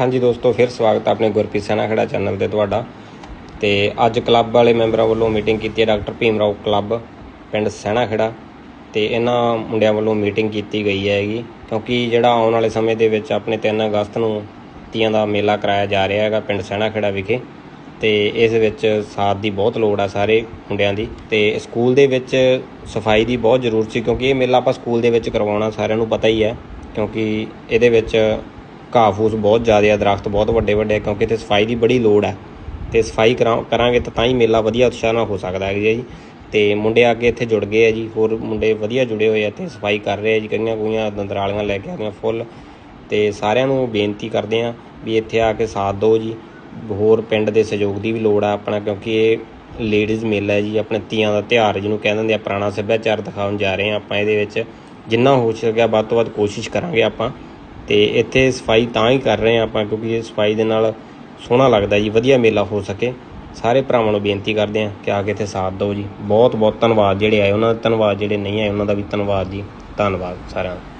ਹਾਂਜੀ ਦੋਸਤੋ, ਫਿਰ ਸਵਾਗਤ ਹੈ ਆਪਣੇ ਗੁਰਪ੍ਰੀਤ ਸੈਨਾ ਖੜਾ ਚੈਨਲ ਤੇ ਤੁਹਾਡਾ। ਤੇ ਅੱਜ ਕਲੱਬ ਵਾਲੇ ਮੈਂਬਰਾਂ ਵੱਲੋਂ ਮੀਟਿੰਗ ਕੀਤੀ ਹੈ ਡਾਕਟਰ ਭੀਮ ਰਾਓ ਕਲੱਬ, ਪਿੰਡ ਸੈਨਾ ਖੜਾ। ਤੇ ਇਹਨਾਂ ਮੁੰਡਿਆਂ ਵੱਲੋਂ ਮੀਟਿੰਗ ਕੀਤੀ ਗਈ ਹੈਗੀ, ਕਿਉਂਕਿ ਜਿਹੜਾ ਆਉਣ ਵਾਲੇ ਸਮੇਂ ਦੇ ਵਿੱਚ ਆਪਣੇ 3 ਅਗਸਤ ਨੂੰ ਤੀਆਂ ਦਾ ਮੇਲਾ ਕਰਾਇਆ ਜਾ ਰਿਹਾ ਹੈਗਾ ਪਿੰਡ ਸੈਨਾ ਖੜਾ ਵਿਖੇ। ਤੇ ਇਸ ਵਿੱਚ ਸਾਥ ਦੀ ਬਹੁਤ ਲੋੜ ਆ ਸਾਰੇ ਮੁੰਡਿਆਂ ਦੀ। ਤੇ ਸਕੂਲ ਦੇ ਵਿੱਚ ਸਫ਼ਾਈ ਦੀ ਬਹੁਤ ਜ਼ਰੂਰਤ ਸੀ, ਕਿਉਂਕਿ ਇਹ ਮੇਲਾ ਆਪਾਂ ਸਕੂਲ ਦੇ ਵਿੱਚ ਕਰਵਾਉਣਾ ਸਾਰਿਆਂ ਨੂੰ ਪਤਾ ਹੀ ਹੈ, ਕਿਉਂਕਿ ਇਹਦੇ ਵਿੱਚ ਘਾਹ ਫੂਸ ਬਹੁਤ ਜ਼ਿਆਦਾ ਆ, ਦਰਖਤ ਬਹੁਤ ਵੱਡੇ ਵੱਡੇ ਆ, ਕਿਉਂਕਿ ਇੱਥੇ ਸਫ਼ਾਈ ਦੀ ਬੜੀ ਲੋੜ ਹੈ ਤੇ ਸਫ਼ਾਈ ਕਰਾਂ- ਕਰਾਂਗੇ ਤਾਂ ਤਾਂ ਹੀ ਮੇਲਾ ਵਧੀਆ ਉਤਸ਼ਾਹ ਨਾਲ ਹੋ ਸਕਦਾ ਹੈ ਜੀ। ਤੇ ਮੁੰਡੇ ਆ ਕੇ ਇੱਥੇ ਜੁੜ ਗਏ ਆ ਜੀ, ਹੋਰ ਮੁੰਡੇ ਵਧੀਆ ਜੁੜੇ ਹੋਏ ਆ ਇੱਥੇ, ਸਫ਼ਾਈ ਕਰ ਰਹੇ ਆ ਜੀ ਕਈਆਂ ਕਈਆਂ ਦੰਦਰਾਲੀਆਂ ਲੈ ਕੇ ਆ ਗਈਆਂ ਫੁੱਲ। ਤੇ ਸਾਰਿਆਂ ਨੂੰ ਬੇਨਤੀ ਕਰਦੇ ਆ ਵੀ ਇੱਥੇ ਆ ਕੇ ਸਾਥ ਦਿਓ ਜੀ। ਹੋਰ ਪਿੰਡ ਦੇ ਸਹਿਯੋਗ ਦੀ ਵੀ ਲੋੜ ਆ ਆਪਣਾ, ਕਿਉਂਕਿ ਇਹ ਲੇਡੀਜ਼ ਮੇਲਾ ਹੈ ਜੀ, ਆਪਣੇ ਤੀਆਂ ਦਾ ਤਿਉਹਾਰ ਜਿਹਨੂੰ ਕਹਿੰਦੇ ਹੁੰਦੇ ਆ, ਪੁਰਾਣਾ ਸੱਭਿਆਚਾਰ ਦਿਖਾਉਣ ਜਾ ਰਹੇ ਆ ਆਪਾਂ ਇਹਦੇ ਵਿੱਚ। ਜਿੰਨਾ ਹੋ ਸਕਿਆ ਵੱਧ ਤੋਂ ਵੱਧ ਕੋਸ਼ਿਸ਼ ਕਰਾਂਗੇ ਆਪਾਂ। ਤੇ ਇੱਥੇ ਸਫ਼ਾਈ ਤਾਂ ਹੀ ਕਰ ਰਹੇ ਆ ਆਪਾਂ, ਕਿਉਂਕਿ ਇਹ ਸਫ਼ਾਈ ਦੇ ਨਾਲ ਸੋਹਣਾ ਲੱਗਦਾ ਜੀ, ਵਧੀਆ ਮੇਲਾ ਹੋ ਸਕੇ। ਸਾਰੇ ਭਰਾਵਾਂ ਨੂੰ ਬੇਨਤੀ ਕਰਦੇ ਆ ਕਿ ਆ ਕੇ ਇੱਥੇ ਸਾਥ ਦਿਓ ਜੀ। ਬਹੁਤ ਬਹੁਤ ਧੰਨਵਾਦ ਜਿਹੜੇ ਆਏ, ਉਹਨਾਂ ਦਾ ਧੰਨਵਾਦ, ਜਿਹੜੇ ਨਹੀਂ ਆਏ, ਉਹਨਾਂ ਦਾ ਵੀ ਧੰਨਵਾਦ ਜੀ। ਧੰਨਵਾਦ ਸਾਰਿਆਂ ਦਾ।